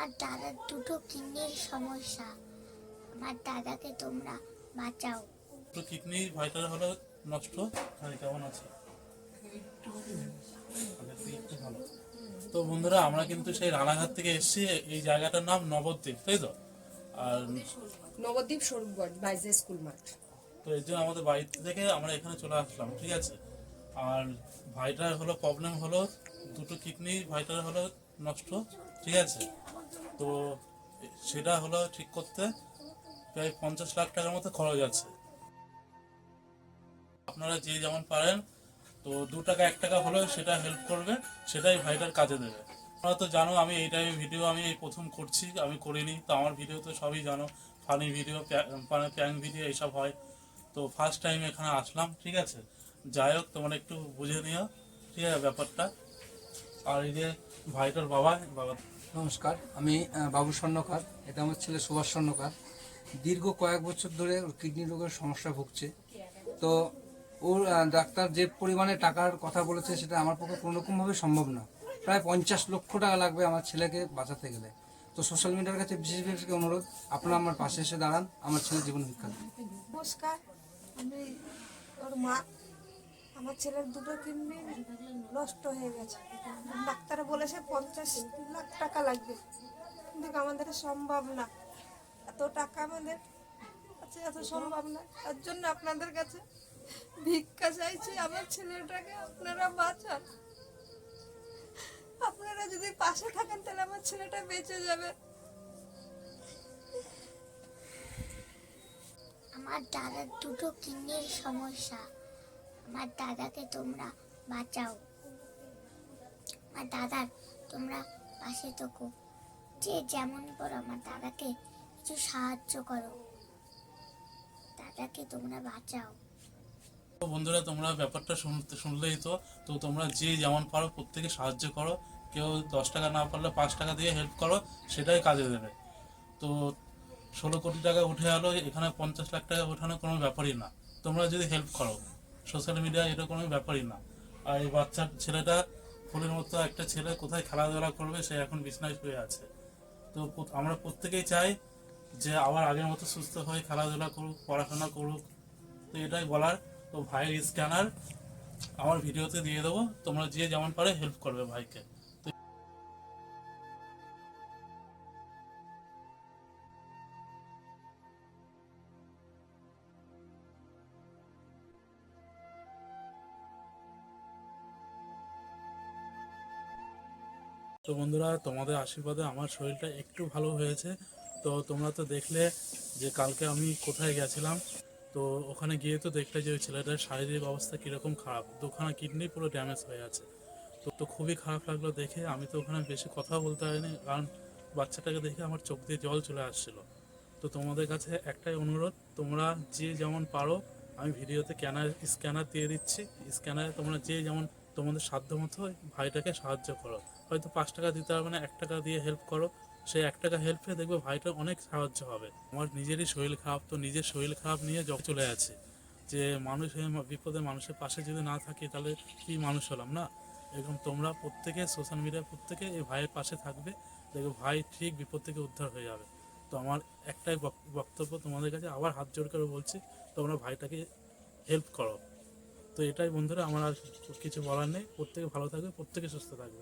আমার দাদার দুটো কিডনির সমস্যা। আমার দাদাকে তোমরা বাঁচাও। তো কিডনি ভাইটাল হলো নষ্ট? আর কেমন আছে? একটু ভালো। তো বন্ধুরা আমরা কিন্তু সেই রানাঘাট থেকে এসেছি। এই জায়গাটার নাম নবদ্বীপ তাই তো? আর নবদ্বীপ স্বরূপগঞ্জ বাইজে স্কুল মাঠ। তো এই জন্য আমাদের বাড়ি থেকে আমরা এখানে চলে আসলাম ঠিক আছে? আর ভাইটার হলো প্রবলেম হলো দুটো কিডনি ভাইটার হলো নষ্ট। ঠিক আছে? তো সেটা হলো ঠিক করতে প্রায় পঞ্চাশ লাখ টাকার মতো খরচ আছে। আপনারা যে যেমন পারেন, তো দু টাকা, এক টাকা হলেও সেটা হেল্প করবে, সেটাই ভাইটার কাজে দেবে। আপনারা তো জানো, আমি এই টাইমে ভিডিও আমি এই প্রথম করছি, আমি করিনি, তো আমার ভিডিও তো সবই জানো। ফানি ভিডিও মানে প্যাং ভিডিও এইসব হয়। তো ফার্স্ট টাইম এখানে আসলাম, ঠিক আছে? যাই হোক, তোমরা একটু বুঝে নিও, ঠিক আছে ব্যাপারটা? আর এই যে ভাইটার বাবা বাবা। নমস্কার আমি বাবু স্বর্ণকার। এটা আমার ছেলে সুভাষ স্বর্ণকার। দীর্ঘ কয়েক বছর ধরে ওর কিডনি রোগের সমস্যা ভুগছে। তো ওর ডাক্তার যে পরিমাণে টাকার কথা বলেছে সেটা আমার পক্ষে কোনোরকমভাবে সম্ভব না। প্রায় পঞ্চাশ লক্ষ টাকা লাগবে আমার ছেলেকে বাঁচাতে গেলে। তো সোশ্যাল মিডিয়ার কাছে বিশেষ বিশেষ অনুরোধ আপনারা আমার পাশে এসে দাঁড়ান। আমার ছেলের জীবন ভিক্ষা নমস্কার আমি ওর মা। আমার ছেলের দুটো কিডনি নষ্ট হয়ে গেছে। ডাক্তার বলেছে পঞ্চাশ লাখ টাকা লাগবে। কিন্তু আমাদের সম্ভব না। এত টাকা আমাদের কাছে এত সম্ভব না। তার জন্য আপনাদের কাছে ভিক্ষা চাইছি, আমার ছেলেটাকে আপনারা বাঁচান। আপনারা যদি পাশে থাকেন, তাহলে আমার ছেলেটা বেঁচে যাবে। আমার দাদার দুটো কিডনির সমস্যা। আমার দাদাকে তোমরা বাঁচাও। আমার দাদার তোমরা পাশে থাকো। যে যেমন করো, আমার দাদাকে কিছু সাহায্য করো। দাদাকে তোমরা বাঁচাও। বন্ধুরা, তোমরা ব্যাপারটা শুনতে শুনলেই তো তো তোমরা যে যেমন পারো প্রত্যেকে সাহায্য করো। কেউ দশ টাকা না পারলে পাঁচ টাকা দিয়ে হেল্প করো, সেটাই কাজে দেবে। তো ষোলো কোটি টাকা উঠে গেলো এখানে পঞ্চাশ লাখ টাকা ওঠানো কোনো ব্যাপারই না। তোমরা যদি হেল্প করো সোশ্যাল মিডিয়া এটা কোনো ব্যাপারই না। আর এই বাচ্চার ছেলেটা ফুলের মতো একটা ছেলে কোথায় খেলাধুলা করবে, সে এখন বিছনায় শুয়ে আছে। তো আমরা প্রত্যেকেই চাই যে আবার আগের মতো সুস্থ হয়ে খেলাধুলা করুক, পড়াশোনা করুক। তো এটাই বলার। তো ভাইয়ের স্ক্যানার আমার ভিডিওতে দিয়ে দেবো। তোমরা যে যেমন পারে হেল্প করবে ভাইকে। তো বন্ধুরা, তোমাদের আশীর্বাদে আমার শরীরটা একটু ভালো হয়েছে। তো তোমরা তো দেখলে যে কালকে আমি কোথায় গেছিলাম। তো ওখানে গিয়ে তো দেখলে যে ওই ছেলেটার শারীরিক অবস্থা কীরকম খারাপ। দুখানা কিডনি পুরো ড্যামেজ হয়ে আছে। তো তো খুবই খারাপ লাগল দেখে। আমি তো ওখানে বেশি কথা বলতে পারিনি, কারণ বাচ্চাটাকে দেখে আমার চোখ দিয়ে জল চলে আসছিল। তো তোমাদের কাছে একটাই অনুরোধ, তোমরা যে যেমন পারো, আমি ভিডিওতে ক্যানার স্ক্যানার দিয়ে দিচ্ছি। স্ক্যানারে তোমরা যে যেমন তোমাদের সাধ্য মতো ভাইটাকে সাহায্য করো। হয়তো পাঁচ টাকা দিতে হবে না, এক টাকা দিয়ে হেল্প করো। সেই এক টাকা হেল্পে দেখবে ভাইটার অনেক সাহায্য হবে। আমার নিজেরই শরীর খারাপ, তো নিজের শরীর খারাপ নিয়ে যখন চলে আছে যে মানুষ হয়ে, বিপদে মানুষের পাশে যদি না থাকি, তাহলে কি মানুষ হলাম না? এরকম তোমরা প্রত্যেকে সোশ্যাল মিডিয়া প্রত্যেকে এই ভাইয়ের পাশে থাকবে। দেখবে ভাই ঠিক বিপদ থেকে উদ্ধার হয়ে যাবে। তো আমার একটাই বক্তব্য তোমাদের কাছে আবার হাত জোর করে বলছি, তোমরা ভাইটাকে হেল্প করো। তো এটাই বন্ধুরা আমার আর কিছু বলার নেই। প্রত্যেকে ভালো থাকবে প্রত্যেকে সুস্থ থাকবে।